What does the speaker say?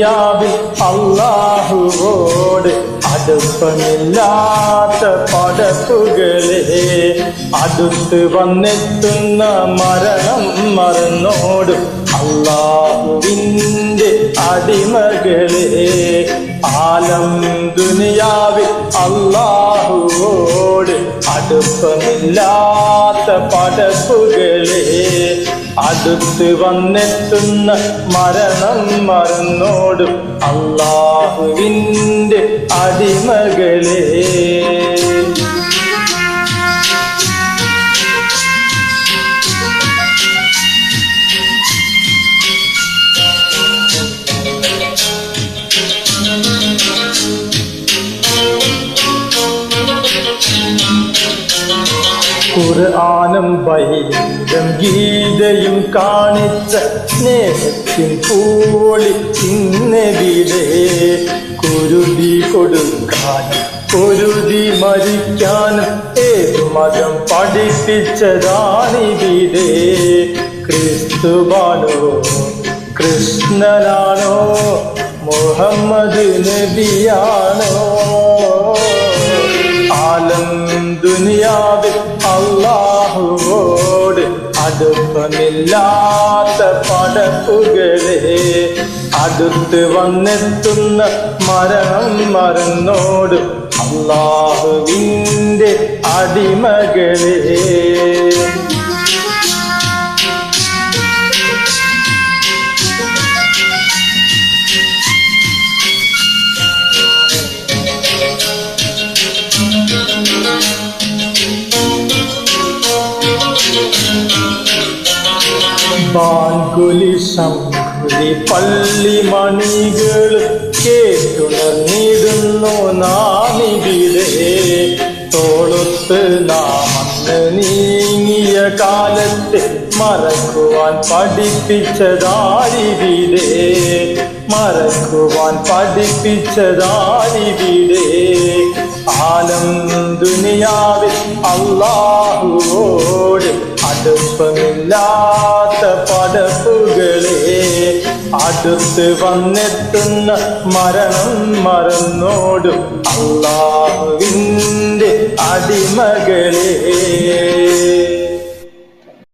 ദുനിയാവിൽ അള്ളാഹുവോട് അടുപ്പമില്ലാത്ത പടപ്പുകളെ അടുത്ത് വന്നെത്തുന്ന മരണം മറന്നോട് അള്ളാഹുവിന്റെ അടിമകളെ ആലം ദുനിയാവിൽ അള്ളാഹുവോട് അടുപ്പമില്ലാത്ത പടപ്പുകളെ അടുത്ത് വന്നെത്തുന്ന മരണം മറന്നോടും അള്ളാഹുവിന്റെ അടിമകളെ. ഖുർആാനും ബൈബിളും ഗീതയും കാണിച്ച സ്നേഹത്തിൻ പൂളി ഇന്നെവിടെ. കുരുതി കൊടുക്കാനും കുരുതി മരിക്കാനും ഏതു മതം പഠിപ്പിച്ചതാണിവിടെ ക്രിസ്തുവാണോ കൃഷ്ണനാണോ മുഹമ്മദ് നബിയാണോ? അടുപ്പമില്ലാത്ത പടപ്പുകളെ അടുത്ത് വന്നെത്തുന്ന മരണം മറന്നോട് അള്ളാഹുവിന്റെ അടിമകളെ. ബാൻകുലി ശംഖുലി പള്ളി മണികൾ കേട്ടുണർന്നിടുന്നു നാമിവിടെ തോളത്ത് നാമന്ന് നീങ്ങിയ കാലത്ത് മറക്കുവാൻ പഠിപ്പിച്ചതാരിവിടെ മറക്കുവാൻ പഠിപ്പിച്ചതാരിവിടെ ആലം ദുനിയാവിൽ അള്ളാഹുവോട് അടുപ്പമില്ലാത്ത പടപ്പുകളെ അടുത്ത് വന്നെത്തുന്ന മരണം മറന്നോടും അള്ളാവിന്റെ അടിമകളെ.